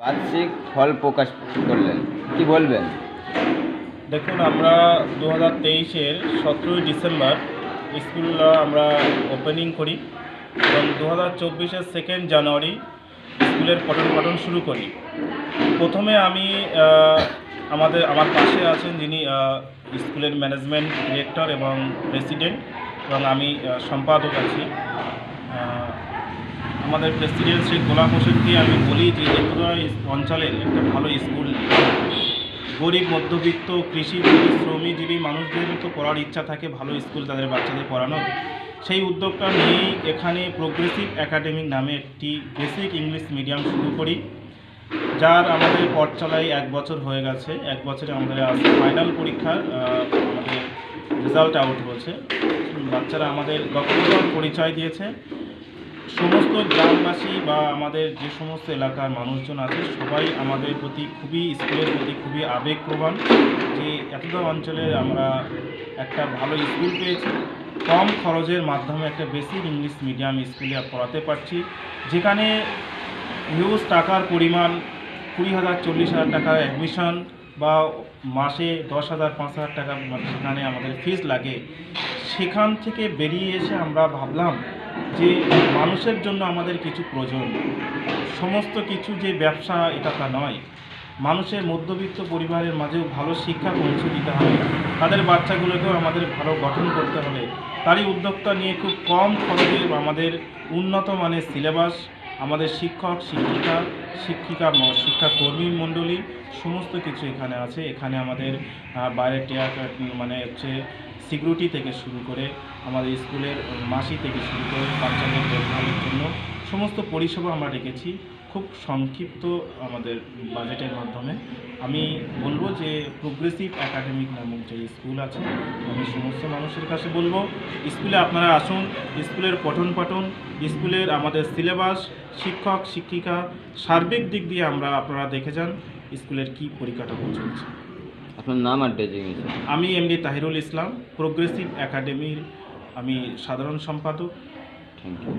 বার্ষিক ফল প্রকাশ করলেন। কি বলবেন? দেখুন, আমরা দু হাজার তেইশের সতেরোই ডিসেম্বর স্কুল আমরা ওপেনিং করি এবং দু হাজার চব্বিশের সেকেন্ড জানুয়ারি স্কুলের পঠন পাঠন শুরু করি। প্রথমে আমি আমাদের, আমার পাশে আছেন যিনি স্কুলের ম্যানেজমেন্ট ডিরেক্টর এবং প্রেসিডেন্ট এবং আমি সম্পাদক আছি। আমাদের প্রেসিডেন্ট শ্রী গোলাম হোসেনকে আমি বলি যে ত্রিপুরা অঞ্চলের একটা ভালো স্কুল গরিব, মধ্যবিত্ত, কৃষি শ্রমিকজীবী মানুষদের তো পড়ার ইচ্ছা থাকে, ভালো স্কুল তাদের বাচ্চাদের পড়ানোর। সেই উদ্যোগটা নিয়েই এখানে প্রোগ্রেসিভ একাডেমিক নামে একটি বেসিক ইংলিশ মিডিয়াম শুরু করি, যার আমাদের পথ চলাই এক বছর হয়ে গেছে। এক বছরে আমাদের ফাইনাল পরীক্ষার আমাদের রেজাল্ট আউট হয়েছে। বাচ্চারা আমাদের দক্ষতার পরিচয় দিয়েছে। সমস্ত গ্রামবাসী বা আমাদের যে সমস্ত এলাকার মানুষজন আছে, সবাই আমাদের প্রতি খুবই স্কুলের প্রতি খুবই আবেগপ্রবণ যে এতটা অঞ্চলে আমরা একটা ভালো স্কুল পেয়েছি। কম খরচের মাধ্যমে একটা বেসিক ইংলিশ মিডিয়াম স্কুলে পড়াতে পারছি, যেখানে হিউজ টাকার পরিমাণ কুড়ি হাজার, চল্লিশ হাজার টাকা অ্যাডমিশন বা মাসে দশ হাজার, পাঁচ হাজার টাকা সেখানে আমাদের ফিস লাগে। সেখান থেকে বেরিয়ে এসে আমরা ভাবলাম যে মানুষের জন্য আমাদের কিছু প্রয়োজন, সমস্ত কিছু যে ব্যবসা, এটা তা নয়। মানুষের মধ্যবিত্ত পরিবারের মাঝেও ভালো শিক্ষা পৌঁছে দিতে হবে। তাদের বাচ্চাগুলোকেও আমাদের ভালো গঠন করতে হবে। তারই উদ্যোক্তা নিয়ে খুব কম খরচে আমাদের উন্নত মানের সিলেবাস আমাদের শিক্ষক, শিক্ষিকা শিক্ষিকা শিক্ষাকর্মী মণ্ডলী, সমস্ত কিছু এখানে আছে। এখানে আমাদের বাইরে টেয়ার মানে হচ্ছে সিকিউরিটি থেকে শুরু করে আমাদের স্কুলের মাসি থেকে শুরু করে বাচ্চাদের দেখভালের জন্য সমস্ত পরিষেবা আমরা রেখেছি। খুব সংক্ষিপ্ত আমাদের বাজেটের মাধ্যমে। আমি বলব যে প্রোগ্রেসিভ একাডেমিক নামক যে স্কুল আছে আমি সমস্ত মানুষের কাছে বলব স্কুলে আপনারা আসুন স্কুলের পঠন পাঠন স্কুলের আমাদের সিলেবাস শিক্ষক শিক্ষিকা সার্বিক দিক দিয়ে আমরা আপনারা দেখে যান স্কুলের কী পরিকাঠামো চলছে। আপনার নাম আর আমি এমডি তাহিরুল ইসলাম প্রোগ্রেসিভ একাডেমির আমি সাধারণ সম্পাদক। Thank you